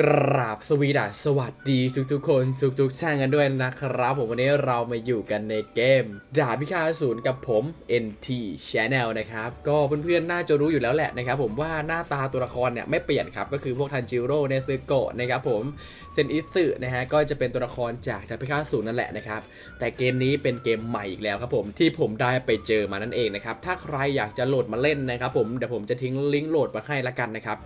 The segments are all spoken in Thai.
กราบสวีดัสสวัสดีทุกทุกๆคนทุกทุกๆท่านกันด้วยนะครับ ผมวันนี้เรามาอยู่กันในเกมดาบพิฆาตอสูรกับผม NT Channel นะครับ ก็เพื่อนๆ น่าจะรู้อยู่แล้วแหละนะครับผมว่าหน้าตาตัวละครเนี่ยไม่เปลี่ยนครับ ก็คือพวกทันจิโร่เนซึโกะนะครับผมเซนอิสึนะฮะก็จะเป็นตัวละครจากดาบพิฆาตอสูรนั่นแหละนะครับ แต่เกมนี้เป็นเกมใหม่อีกแล้วครับผมที่ผมได้ไปเจอมานั่นเองนะครับถ้าใครอยากจะโหลดมาเล่นนะครับผมเดี๋ยวผมจะทิ้งลิงก์โหลดมาให้ละกันนะครับ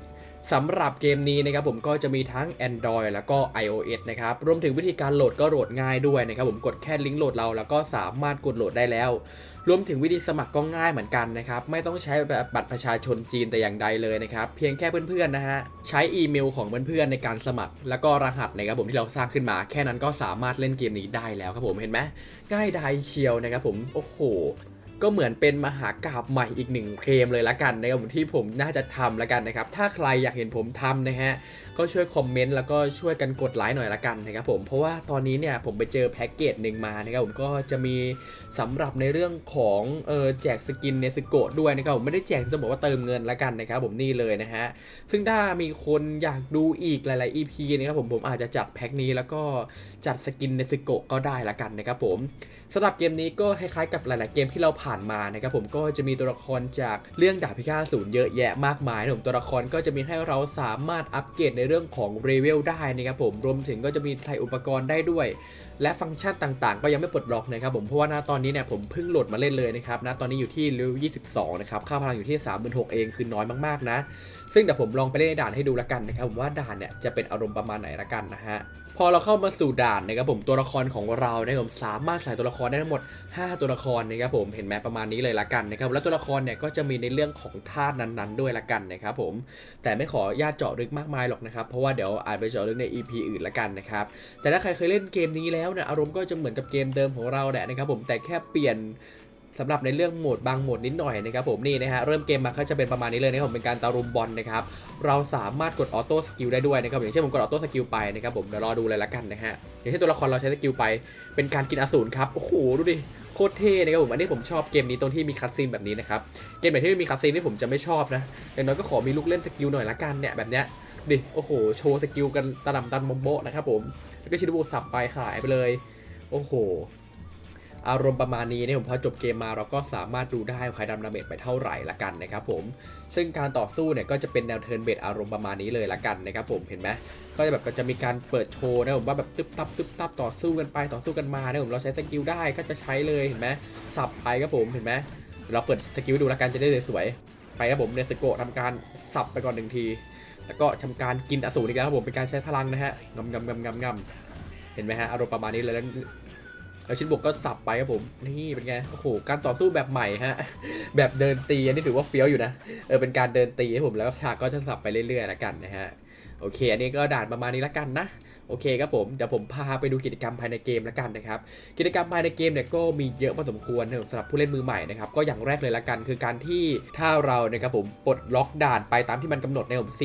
สำหรับเกมนี้นะครับผมก็จะมีทั้ง Android แล้วก็ iOS นะครับรวมถึงวิธีการโหลดก็โหลดง่ายด้วยนะครับผมกดแค่ลิงก์โหลดเราแล้วก็สามารถกดโหลดได้แล้ว รวมถึงวิธีสมัครก็ง่ายเหมือนกันนะครับไม่ต้องใช้แบบบัตรประชาชนจีนแต่อย่างใดเลยนะครับเพียงแค่เพื่อนๆนะฮะใช้อีเมลของเพื่อนๆในการสมัคร แล้วก็รหัสนะครับผมที่เราสร้างขึ้นมา แค่นั้นก็สามารถเล่นเกมนี้ได้แล้วครับผมเห็นไหมง่ายดายเชียวนะครับผมโอ้โห ก็เหมือนเป็นมหากราบใหม่อีกหนึ่งเกมเลยละกันนะครับผมที่ผมน่าจะทำละกันนะครับ ถ้าใครอยากเห็นผมทำนะฮะก็ช่วยคอมเมนต์แล้วก็ช่วยกันกดไลค์หน่อยละกันนะครับผมเพราะว่าตอนนี้เนี่ยผมไปเจอแพ็กเกจหนึ่งมานะครับผมก็จะมีสำหรับในเรื่องของเออแจกสกินเนสโกะด้วยนะครับผมไม่ได้แจกจะบอกว่าเติมเงินละกันนะครับผมนี่เลยนะฮะซึ่งถ้ามีคนอยากดูอีกหลาย ๆ EP นะครับผมผมอาจจะจัดแพ็กนี้แล้วก็จัดสกินเนสโกะก็ได้ละกันนะครับผม สำหรับเกมนี้ก็คล้ายๆกับหลาย ๆ เกมที่เราผ่านมานะครับผมก็จะมีตัวละครจากเรื่องดาบพิฆาตอสูรเยอะแยะมากมายนะผมตัวละครก็จะมีให้เราสามารถอัปเกรดในเรื่องของเลเวลได้นะครับผมรวมถึงก็จะมีใส่อุปกรณ์ได้ด้วย และฟังก์ชันต่างๆ ก็ยังไม่ปลดล็อกนะครับผมเพราะว่าณตอนนี้เนี่ยผมเพิ่งโหลดมาเล่นเลยนะครับณตอนนี้อยู่ที่เลเวล22 นะครับค่าพลังอยู่ที่ 36 เองคือน้อยมากๆนะ ซึ่งเดี๋ยวผมลองไปเล่นในด่านให้ดูละกันนะครับผมว่าด่านเนี่ยจะเป็นอารมณ์ประมาณไหนละกันนะฮะ พอเราเข้ามาสู่ด่านนะครับผมตัวละครของเรานะครับผมสามารถใส่ตัวละครได้ทั้งหมด 5 ตัวละครนะครับผมเห็นไหมประมาณนี้เลยละกันนะครับแล้วตัวละครเนี่ยก็จะมีในเรื่องของธาตุนั้นๆ ด้วยละกันนะครับผมแต่ไม่ขอญาตเจาะลึกมากมายหรอกนะครับเพราะว่าเดี๋ยวอาจไปเจาะลึกใน EP อื่นละกันนะครับแต่ถ้าใครเคยเล่นเกมนี้แล้วเนี่ยอารมณ์ก็จะเหมือนกับเกมเดิมของเราแหละนะครับผมแต่แค่เปลี่ยน สำหรับในเรื่องโหมดบางโหมดนิดหน่อยนะครับผมนี่นะฮะเริ่มเกมมาก็จะเป็นประมาณนี้เลยนะครับผมเป็นการตารุมบอลนะครับเราสามารถกดออโต้สกิลได้ด้วยนะครับอย่างเช่นผมกดออโต้สกิลไปนะครับผมเดี๋ยวรอดูเลยละกันนะฮะอย่างเช่นตัวละครเราใช้สกิลไปเป็นการกินอสูรครับโอ้โหดูดิโคตรเท่นะครับผมอันนี้ผมชอบเกมนี้ตรงที่มีคัตซีนแบบนี้นะครับเกมไหนที่ไม่มีคัตซีนที่ผมจะไม่ชอบนะอย่างน้อยก็ขอมีลูกเล่นสกิลหน่อยละกันเนี่ยแบบเนี้ยดิโอ้โหโชว์สกิลกันตะดำตันโมโบนะครับผมแล้วก็ชินบุสับไปขายไปเลย โอ้โห อารมณ์ประมาณนี้เนี่ยผมพอจบเกมมาเราก็สามารถดูได้ว่าใครทำดาเมจไปเท่าไหร่ละกันนะครับผมซึ่งการต่อสู้เนี่ยก็จะเป็นแนวเทิร์นเบสอารมณ์ประมาณนี้เลยละกันนะครับผมเห็นไหมก็จะแบบก็จะมีการเปิดโชว์นะผมว่าแบบตึ๊บตับตึ๊บตับต่อสู้กันไปต่อสู้กันมาเนี่ยผมเราใช้สกิลได้ก็จะใช้เลยเห็นไหมสับไปครับผมเห็นไหมเราเปิดสกิลดูละกันจะได้สวยๆไปครับผมเนสโกะทำการสับไปก่อนหนึ่งที แล้วก็ทำการกินอสูรอีกแล้วครับผมเป็นการใช้พลังนะฮะงำงำงำงำงำเห็นไหมฮะอารมณ์ประมาณนี้เลยแล้ว แล้วชิ้นบวกก็สับไปครับผมนี่เป็นไงโอ้โหการต่อสู้แบบใหม่ฮะแบบเดินตีอันนี้ถือว่าเฟี้ยวอยู่นะเออเป็นการเดินตีให้ผมแล้วก็ฉากก็จะสับไปเรื่อยๆแล้วกันนะฮะโอเค อันนี้ก็ด่านประมาณนี้แล้วกันนะโอเคครับผมเดี๋ยวผมพาไปดูกิจกรรมภายในเกมแล้วกันนะครับกิจกรรมภายในเกมเนี่ยก็มีเยอะพอสมควรนะสำหรับผู้เล่นมือใหม่นะครับก็อย่างแรกเลยละกัน คือการที่ถ้าเรานะครับผมปลดล็อกด่านไปตามที่มันกำหนดในผม C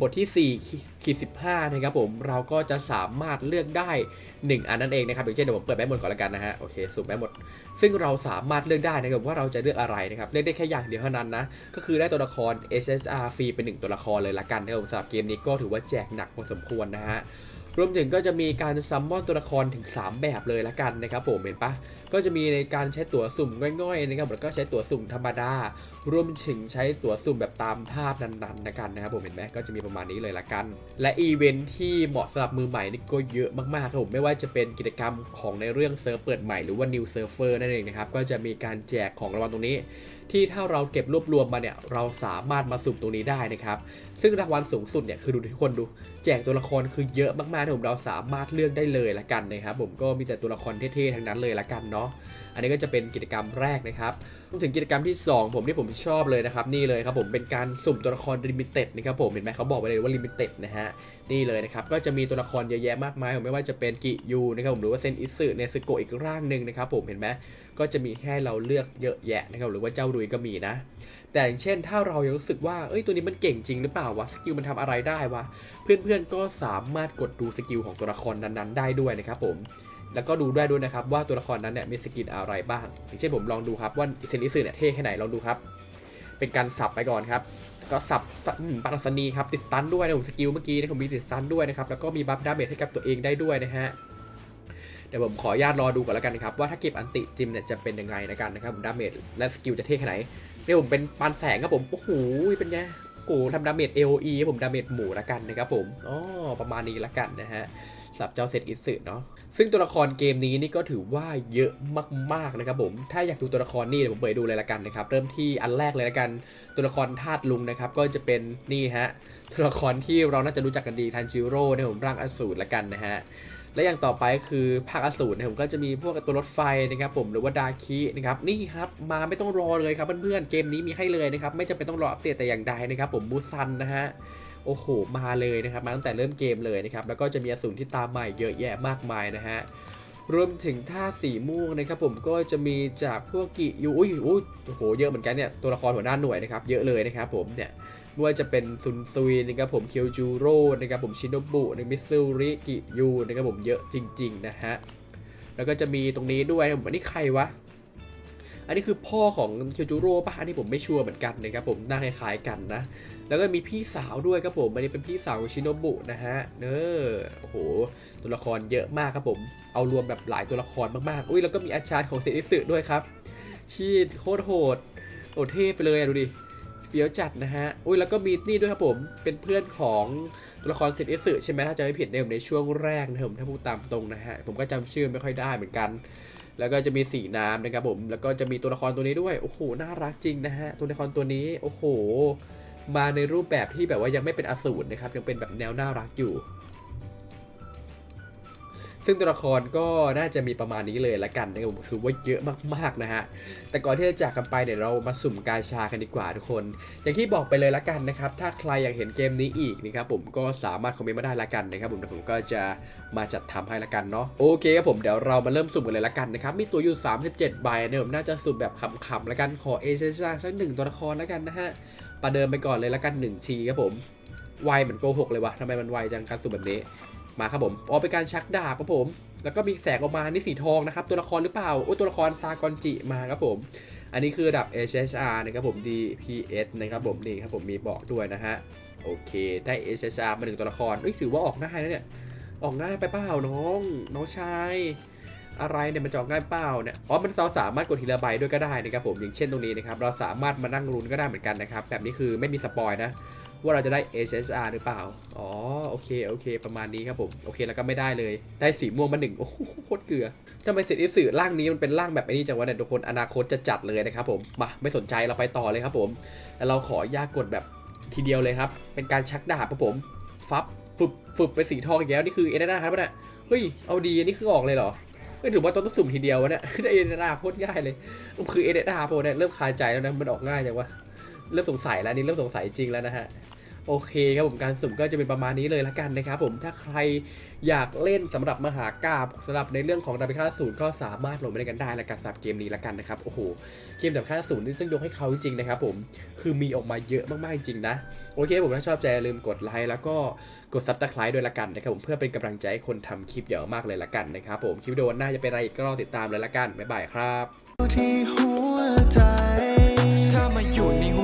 บทที่4ขีด15 นะครับผม เราก็จะสามารถเลือกได้ 1 อันนั่นเองนะครับอย่างเช่นเดี๋ยวผมเปิดแม่หมดก่อนละกันนะฮะ โอเค สุ่มแม่หมด ซึ่งเราสามารถเลือกได้นะครับว่าเราจะเลือกอะไรนะครับ เลือกได้แค่อย่างเดียวเท่านั้นนะ ก็คือได้ตัวละคร SSR ฟรีเป็นหนึ่งตัวละครเลยละกันนะครับผมสำหรับเกมนี้ก็ถือว่าแจกหนักพอสมควรนะฮะ รวมถึงก็จะมีการซัมมอนตัวละครถึง 3 แบบเลยละกันนะครับผม เห็นปะ ก็จะมีในการใช้ตั๋วสุ่มง่อยๆนะครับแล้วก็ใช้ตั๋วสุ่มธรรมดารวมถึงใช้ตั๋วสุ่มแบบตามธาตุนั้นๆนะกันนะครับผมเห็นไหมก็จะมีประมาณนี้เลยละกัน และอีเวนท์ที่เหมาะสำหรับมือใหม่นี่ก็เยอะมากๆครับผมไม่ว่าจะเป็นกิจกรรมของในเรื่องเซิร์ฟเปิดใหม่หรือว่า new server นั่นเองนะครับก็จะมีการแจกของรางวัลตรงนี้ ที่ถ้าเราเก็บรวบรวมมาเนี่ยเราสามารถมาสุ่มตรงนี้ได้นะครับซึ่งรางวัลสูงสุดเนี่ยคือดูทุกคนดู แจกตัวละครคือเยอะมากๆนะผมเราสามารถเลือกได้เลยละกันนะครับผมก็มีแต่ตัวละครเท่ๆทั้งนั้นเลยละกันเนาะอันนี้ก็จะเป็นกิจกรรมแรกนะครับถึงกิจกรรมที่ 2 ผมที่ผมชอบเลยนะครับนี่เลยครับผมเป็นการสุ่มตัวละครลิมิเต็ดนะครับผมเห็นไหมเขาบอกไว้เลยว่าลิมิเต็ดนะฮะนี่เลยนะครับก็จะมีตัวละครเยอะแยะมากมายผมไม่ว่าจะเป็นกิยูนะครับผมหรือว่าเซนอิสึเนสโกอีกร่างหนึ่งนะครับผมเห็นไหมก็จะมีให้เราเลือกเยอะแยะนะครับหรือว่าเจ้าดุยก็มีนะ แต่อย่างเช่นถ้าเรายังรู้สึกว่าเอ้ยตัวนี้มันเก่งจริงหรือเปล่าวะสกิลมันทำอะไรได้วะเพื่อนๆก็สามารถกดดูสกิลของตัวละครนั้นๆ ได้ด้วยนะครับผม แล้วก็ดูได้ด้วยนะครับว่าตัวละครนั้นเนี่ยมีสกินอะไรบ้างอย่างเช่นผมลองดูครับว่าเซนิสึเนี่ยเท่แค่ไหนลองดูครับ เป็นการสับไปก่อนครับก็สับสับอืมปารสนีครับติดสตันด้วยนะผมสกิลเมื่อกี้นะผมมีติดสตันด้วยนะครับแล้วก็มีบัฟดาเมจให้กับตัวเองได้ด้วยนะฮะเดี๋ยวผมขออนุญาตรอดูก่อนแล้วกันนะครับว่าถ้าเก็บอันติจิมเนี่ยจะเป็นยังไงนะกันนะครับดาเมจและสกิลจะเท่แค่ไหนเนี่ยผมเป็นปานแสงครับผมโอ้โหเป็นไงโอ้โหทำดาเมจ AOE ให้ผมดาเมจหมูละกันนะครับผมอ๋อประมาณนี้ละกันนะฮะ สำหรับเจ้าเซตอิสึเนาะซึ่งตัวละครเกมนี้นี่ก็ถือว่าเยอะมากๆนะครับผม ถ้าอยากดูตัวละครนี่เดี๋ยวผมเปิดดูเลยละกันนะครับ เริ่มที่อันแรกเลยละกัน ตัวละครธาตุลุงนะครับ ก็จะเป็นนี่ฮะ ตัวละครที่เราน่าจะรู้จักกันดีทันจิโร่เนี่ยผมร่างอสูรละกันนะฮะ และอย่างต่อไปคือภาคอสูรนี่ยผมก็จะมีพวกตัวรถไฟนะครับผมหรือว่าดาคินะครับ นี่ครับมาไม่ต้องรอเลยครับเพื่อนๆ เกมนี้มีให้เลยนะครับ ไม่จำเป็นต้องรออัปเดตแต่อย่างใดนะครับผมบูซันนะฮะ โอ้โห มาเลยนะครับ มาตั้งแต่เริ่มเกมเลยนะครับ แล้วก็จะมีอสูรที่ตามมาอีกเยอะแยะมากมายนะฮะ รวมถึงท่าสีม่วงนะครับผมก็จะมีจากพวกกิยูอุ้ยอุ้ยโอ้โห เยอะเหมือนกันเนี่ย ตัวละครหัวหน้าหน่วยนะครับ เยอะเลยนะครับผมเนี่ยไม่ว่าจะเป็นซุนซุยนะครับผมเคียวจูโร่นะครับผมชินโนบุนะมิซูริกิยูนะครับผมเยอะจริง ๆ นะฮะ แล้วก็จะมีตรงนี้ด้วยผมอันนี้ใครวะ อันนี้คือพ่อของเคียวจูโร่ป่ะ อันนี้ผมไม่ชัวร์เหมือนกันนะครับผมหน้าคล้ายๆกันนะ แล้วก็มีพี่สาวด้วยครับผมอันนี้เป็นพี่สาวของชิโนบุนะฮะเนอโอ้โห ตัวละครเยอะมากครับผม เอารวมแบบหลายตัวละครมากๆ อุ้ยแล้วก็มีอาจารย์ของเซนิสึด้วยครับ ชีดโคตรโหด โอ้เท่ไปเลยอะดูดิเฟี้ยวจัดนะฮะ อุ้ยแล้วก็มีนี่ด้วยครับผม เป็นเพื่อนของตัวละครเซนิสึใช่ไหมถ้าจะไม่ผิดในในช่วงแรกนะครับผมถ้าพูดตามตรงนะฮะ ผมก็จำชื่อไม่ค่อยได้เหมือนกัน แล้วก็จะมีสีน้ำนะครับผมแล้วก็จะมีตัวละครตัวนี้ด้วยโอ้โหน่ารักจริงนะฮะตัวละครตัวนี้โอ้โห มาในรูปแบบที่แบบว่ายังไม่เป็นอสูรนะครับยังเป็นแบบแนวน่ารักอยู่ ซึ่งตัวละครก็น่าจะมีประมาณนี้เลยละกันนะครับผมถือว่าเยอะมากๆนะฮะ แต่ก่อนที่จะจากกันไปเดี๋ยวเรามาสุ่มกาชากันดีกว่าทุกคน อย่างที่บอกไปเลยละกันนะครับ ถ้าใครอยากเห็นเกมนี้อีกนะครับผมก็สามารถคอมเมนต์มาได้ละกันนะครับผมเดี๋ยวผมก็จะมาจัดทำให้ละกันเนาะ โอเคครับผมเดี๋ยวเรามาเริ่มสุ่มกันเลยละกันนะครับ มีตัวอยู่ 37 ใบเนี่ยผมน่าจะสุ่มแบบขำๆละกัน ขอเอเซซ่าสักหนึ่งตัวละครละกันนะฮะ ประเดิมไปก่อนเลยละกัน1ทีครับผม ไวเหมือนโกหกเลยวะทำไมมันไวจังการสุ่มแบบนี้ มาครับผมอ๋อเป็นการชักดาบครับผม แล้วก็มีแสงออกมานี่สีทองนะครับ ตัวละครหรือเปล่า โอ้ตัวละครซากอนจิมาครับผม อันนี้คือระดับ HSR นะครับผม DPS นะครับผมนี่ครับผมมีบอกด้วยนะฮะ โอเค ได้ HSR มาหนึ่งตัวละครเอ้ยถือว่าออกง่ายนะเนี่ย ออกง่ายไปเปล่าน้อง น้องชายอะไรเนี่ยมันจะออกง่ายเปล่าเนี่ย อ๋อ มันเราสามารถกดทีละใบด้วยก็ได้นะครับผม อย่างเช่นตรงนี้นะครับ เราสามารถมานั่งรุนก็ได้เหมือนกันนะครับ แบบนี้คือไม่มีสปอยนะ ว่าเราจะได้ SSR หรือเปล่า อ๋อ โอเค โอเค ประมาณนี้ครับผม โอเค แล้วก็ไม่ได้เลย ได้สีม่วงมาหนึ่ง โอ้โห โคตรเกลือทำไมเสร็จอิสื่อร่างนี้มันเป็นร่างแบบไอ้นี้จังวะเนี่ยทุกคน อนาคตจะจัดเลยนะครับผม มา ไม่สนใจเราไปต่อเลยครับผม แล้วเราขอยากกดแบบทีเดียวเลยครับ เป็นการชักดาบครับผม ฟับฟึบฟึบไปสีทองอีกแล้ว นี่คือเอเดนาครับเนี่ยเฮ้ย เอาดี อันนี้คือออกเลยเหรอเฮ้ยถือว่าต้องสุ่มทีเดียววะเนี่ยได้เอเดนาโคตรง่ายเลยมันคือเอเดนาโพเนี่ยเริ่มคาใจแล้วนะ มันออกง่ายจังวะ เริ่มสงสัยแล้วนี่เริ่มสงสัยจริงแล้วนะฮะ โอเคครับผมการสุ่มก็จะเป็นประมาณนี้เลยละกันนะครับผมถ้าใครอยากเล่นสำหรับมหากราบสำหรับในเรื่องของดาบพิฆาศูนย์ก็สามารถลงไปเล่นกันได้ละกันสำหรับเกมนี้ละกันนะครับโอ้โหเกมดาบพิฆาศูนย์นี่ต้องยกให้เขาจริงๆนะครับผมคือมีออกมาเยอะมากๆจริงๆนะโอเคผมถ้าชอบใจลืมกดไลค์แล้วก็กดซับสไครต์ด้วยละกันนะครับผมเพื่อเป็นกำลังใจให้คนทำคลิปเยอะมากเลยละกันนะครับผมคลิปวิดีโอหน้าจะเป็นอะไรอีกก็รอติดตามเลยละกันบ๊ายบายครับที่หัวใจถ้ามาอยู่ในหัว